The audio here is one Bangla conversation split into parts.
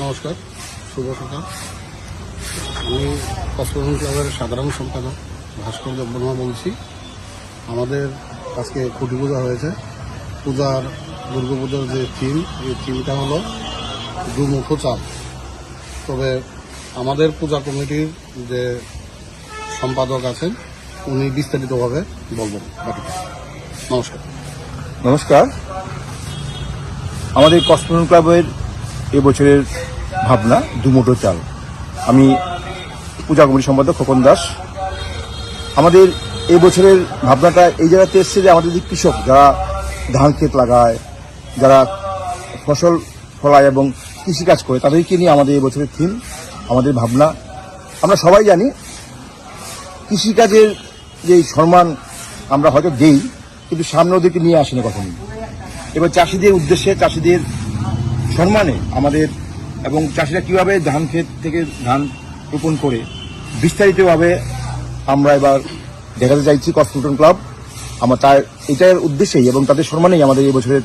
নমস্কার, শুভ সকাল। আমি কসমোসন ক্লাবের সাধারণ সম্পাদক ভাস্কর দেববর্মা বলছি। আমাদের আজকে খুঁটি পূজা হয়েছে। পূজার দুর্গাপূজার যে থিম এই থিমটা হলো দুমুখো চাল। তবে আমাদের পূজা কমিটির যে সম্পাদক আছেন, উনি বিস্তারিতভাবে বলবেন নমস্কার। নমস্কার। আমাদের কসমোন ক্লাবের এবছরের ভাবনা দুমোটো চাল। আমি পূজা কমিটি সম্পাদক খোকন দাস। আমাদের এবছরের ভাবনাটা এই জায়গাতে এসছে যে আমাদের যে কৃষক, যারা ধান ক্ষেত লাগায়, যারা ফসল ফলায় এবং কৃষিকাজ করে, তাদেরকে নিয়ে আমাদের এবছরের থিম আমাদের ভাবনা। আমরা সবাই জানি কৃষিকাজের যে সম্মান আমরা হয়তো দেই, কিন্তু সামনে ওদেরকে নিয়ে আসি না কখনোই। এবার চাষিদের উদ্দেশ্যে, চাষিদের সম্মানে আমাদের এবং চাষিরা কীভাবে ধান ক্ষেত থেকে ধান রোপণ করে, বিস্তারিতভাবে আমরা এবার দেখাতে চাইছি কসমোটন ক্লাব। আমার তার, এটার উদ্দেশ্যেই এবং তাদের সম্মানেই আমাদের এই বছরের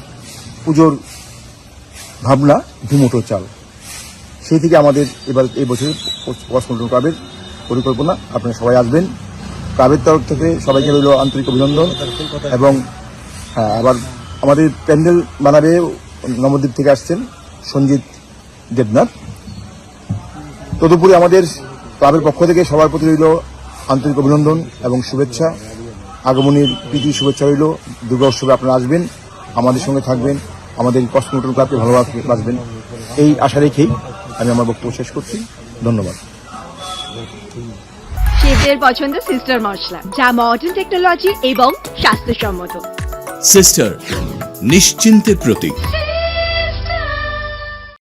পুজোর ভাবনা ধুমোটো চাল। সেই থেকে আমাদের এবার এই বছরের কসমোটন ক্লাবের পরিকল্পনা। আপনারা সবাই আসবেন। ক্লাবের তরফ থেকে সবাইকে রইল আন্তরিক অভিনন্দন এবং হ্যাঁ আবার আমাদের প্যান্ডেল বানাবে, নবদ্বীপ থেকে আসছেন। সঞ্জিত দেবনাথ। তদুপরি আমাদের ক্লাবের পক্ষ থেকে সবার প্রতি রইল আন্তরিক অভিনন্দন এবং শুভেচ্ছা। আগমনীর প্রীতি শুভেচ্ছা রইল। দুর্গা উৎসবে আপনারা আসবেন আমাদের সঙ্গে থাকবেন আমাদের কসমোটন ক্লাবকে ভালোবাসবেন এই আশা রেখেই আমি আমার বক্তব্য শেষ করছি। ধন্যবাদ। শেফদের পছন্দ সিস্টার মশলা যা মডার্ন টেকনোলজি এবং স্বাস্থ্যসম্মত। সিস্টার নিশ্চিন্তের প্রতীক।